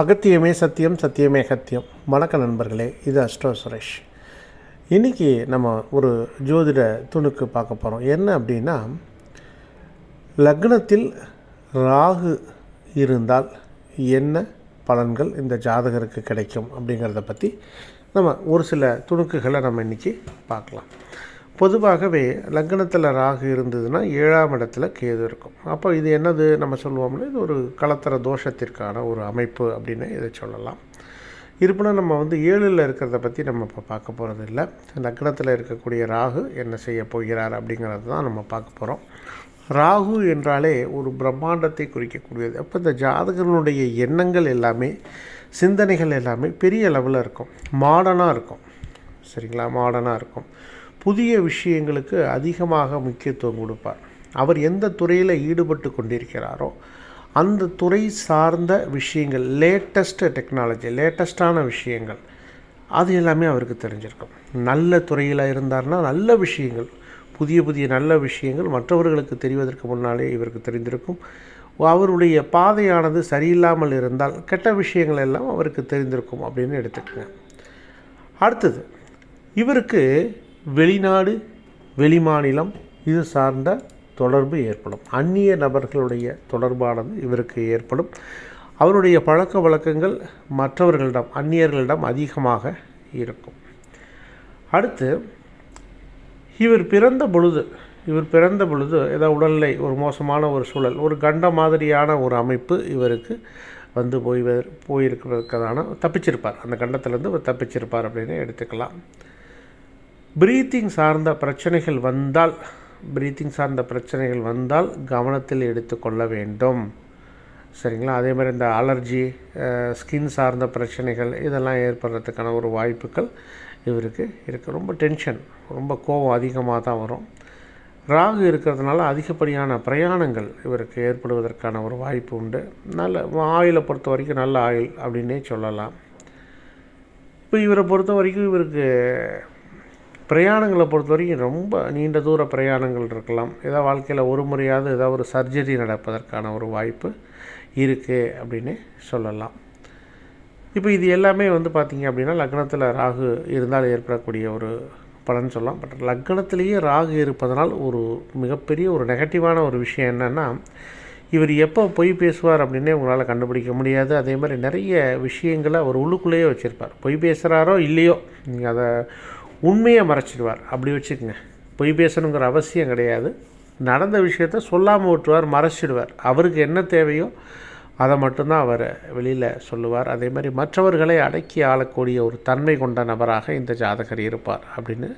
அகத்தியமே சத்தியம் சத்தியமே அகத்தியம். வணக்க நண்பர்களே இது அஷ்டோ சுரேஷ். இன்றைக்கி நம்ம ஒரு ஜோதிட துணுக்கு பார்க்க போகிறோம் என்ன அப்படின்னா லக்னத்தில் ராகு இருந்தால் என்ன பலன்கள் இந்த ஜாதகருக்கு கிடைக்கும் அப்படிங்கிறத பற்றி நம்ம ஒரு சில துணுக்குகளை நம்ம இன்றைக்கி பார்க்கலாம். பொதுவாகவே லக்னத்தில் ராகு இருந்ததுன்னா ஏழாம் இடத்துல கேது இருக்கும். அப்போ இது என்னது? நம்ம சொல்லுவோம்னா இது ஒரு கலத்தர தோஷத்திற்கான ஒரு அமைப்பு அப்படின்னு இதை சொல்லலாம். இருப்பினும் நம்ம வந்து ஏழில் இருக்கிறத பற்றி நம்ம இப்போ பார்க்க போகிறது இல்லை லக்னத்தில் இருக்கக்கூடிய ராகு என்ன செய்ய போகிறார் அப்படிங்கிறது தான் நம்ம பார்க்க போகிறோம் ராகு என்றாலே ஒரு பிரம்மாண்டத்தை குறிக்கக்கூடியது. அப்போ இந்த ஜாதகனுடைய எண்ணங்கள் எல்லாமே சிந்தனைகள் எல்லாமே பெரிய லெவலில் இருக்கும். மாடர்னாக இருக்கும். சரிங்களா? மாடர்னாக இருக்கும். புதிய விஷயங்களுக்கு அதிகமாக முக்கியத்துவம் கொடுப்பார். அவர் எந்த துறையில் ஈடுபட்டு கொண்டிருக்கிறாரோ அந்த துறை சார்ந்த விஷயங்கள் லேட்டஸ்ட் டெக்னாலஜி லேட்டஸ்டான விஷயங்கள் அது எல்லாமே அவருக்கு தெரிஞ்சிருக்கும். நல்ல துறையில் இருந்தார்னா நல்ல விஷயங்கள் புதிய புதிய நல்ல விஷயங்கள் மற்றவர்களுக்கு தெரிவதற்கு முன்னாலே இவருக்கு தெரிந்திருக்கும். அவருடைய பாதையானது சரியில்லாமல் இருந்தால் கெட்ட விஷயங்கள் எல்லாம் அவருக்கு தெரிந்திருக்கும் அப்படின்னு எடுத்துக்கோங்க. அடுத்தது இவருக்கு வெளிநாடு வெளிமாநிலம் இது சார்ந்த தொடர்பு ஏற்படும். அந்நிய நபர்களுடைய தொடர்பானது இவருக்கு ஏற்படும். அவருடைய பழக்க வழக்கங்கள் மற்றவர்களிடம் அந்நியர்களிடம் அதிகமாக இருக்கும். அடுத்து இவர் பிறந்த பொழுது இவர் பிறந்த பொழுது ஏதோ உடல்நிலை ஒரு மோசமான ஒரு சூழல் ஒரு கண்ட மாதிரியான ஒரு அமைப்பு இவருக்கு வந்து போய் போயிருக்கிறதுக்கான தப்பிச்சிருப்பார். அந்த கண்டத்திலேருந்து தப்பிச்சிருப்பார் அப்படின்னு எடுத்துக்கலாம். ப்ரீத்திங் சார்ந்த பிரச்சனைகள் வந்தால் ப்ரீத்திங் சார்ந்த பிரச்சனைகள் வந்தால் கவனத்தில் எடுத்துக்கொள்ள வேண்டும். சரிங்களா? அதே மாதிரி இந்த அலர்ஜி ஸ்கின் சார்ந்த பிரச்சனைகள் இதெல்லாம் ஏற்படுறதுக்கான ஒரு வாய்ப்புகள் இவருக்கு இருக்குது ரொம்ப டென்ஷன் ரொம்ப கோபம் அதிகமாக தான் வரும். ராகு இருக்கிறதுனால அதிகப்படியான பிரயாணங்கள் இவருக்கு ஏற்படுவதற்கான ஒரு வாய்ப்பு உண்டு. நல்ல ஆயிலை பொறுத்த வரைக்கும் நல்ல ஆயில் அப்படின்னே சொல்லலாம். இப்போ இவரை பொறுத்த வரைக்கும் இவருக்கு பிரயாணங்களை பொறுத்த வரைக்கும் ரொம்ப நீண்ட தூர பிரயாணங்கள் இருக்கலாம். ஏதாவது வாழ்க்கையில் ஒரு முறையாவது ஏதாவது ஒரு சர்ஜரி நடப்பதற்கான ஒரு வாய்ப்பு இருக்குது அப்படின்னு சொல்லலாம். இப்போ இது எல்லாமே வந்து பார்த்திங்க அப்படின்னா லக்னத்தில் ராகு இருந்தால் ஏற்படக்கூடிய ஒரு பலன் சொல்லலாம். பட் லக்னத்திலேயே ராகு இருப்பதனால் ஒரு மிகப்பெரிய ஒரு நெகட்டிவான ஒரு விஷயம் என்னென்னா இவர் எப்போ பொய் பேசுவார் அப்படின்னே உங்களால் கண்டுபிடிக்க முடியாது. அதே மாதிரி நிறைய விஷயங்களை அவர் உள்ளுக்குள்ளேயே வச்சுருப்பார். பொய் பேசுகிறாரோ இல்லையோ நீங்கள் அதை உண்மையை மறைச்சிடுவார். அப்படி வச்சுக்கோங்க. பொய் பேசணுங்கிற அவசியம் கிடையாது. நடந்த விஷயத்த சொல்லாமல் விட்டுருவார் மறைச்சிடுவார். அவருக்கு என்ன தேவையோ அதை மட்டும்தான் அவர் வெளியில் சொல்லுவார். அதே மாதிரி மற்றவர்களை அடக்கி ஆளக்கூடிய ஒரு தன்மை கொண்ட நபராக இந்த ஜாதகர் இருப்பார் அப்படின்னு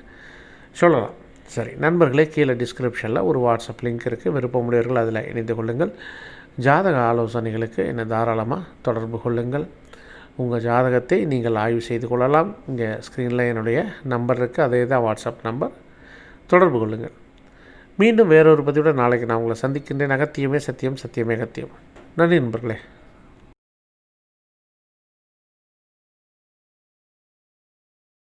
சொல்லலாம். சரி நண்பர்களே கீழே டிஸ்கிரிப்ஷனில் ஒரு வாட்ஸ்அப் லிங்க் இருக்குது விருப்பமுடையவர்கள் அதில் இணைந்து கொள்ளுங்கள். ஜாதக ஆலோசனைகளுக்கு என்னை தாராளமாக தொடர்பு கொள்ளுங்கள். உங்கள் ஜாதகத்தை நீங்கள் ஆய்வு செய்து கொள்ளலாம். இங்கே ஸ்க்ரீனில் என்னுடைய நம்பர் இருக்குது அதே தான் வாட்ஸ்அப் நம்பர் தொடர்பு கொள்ளுங்கள். மீண்டும் வேறொரு பதிவுடன் நாளைக்கு நான் உங்களை சந்திக்கின்றேன். அகத்தியமே சத்தியம் சத்தியமே அகத்தியம். நன்றி நண்பர்களே.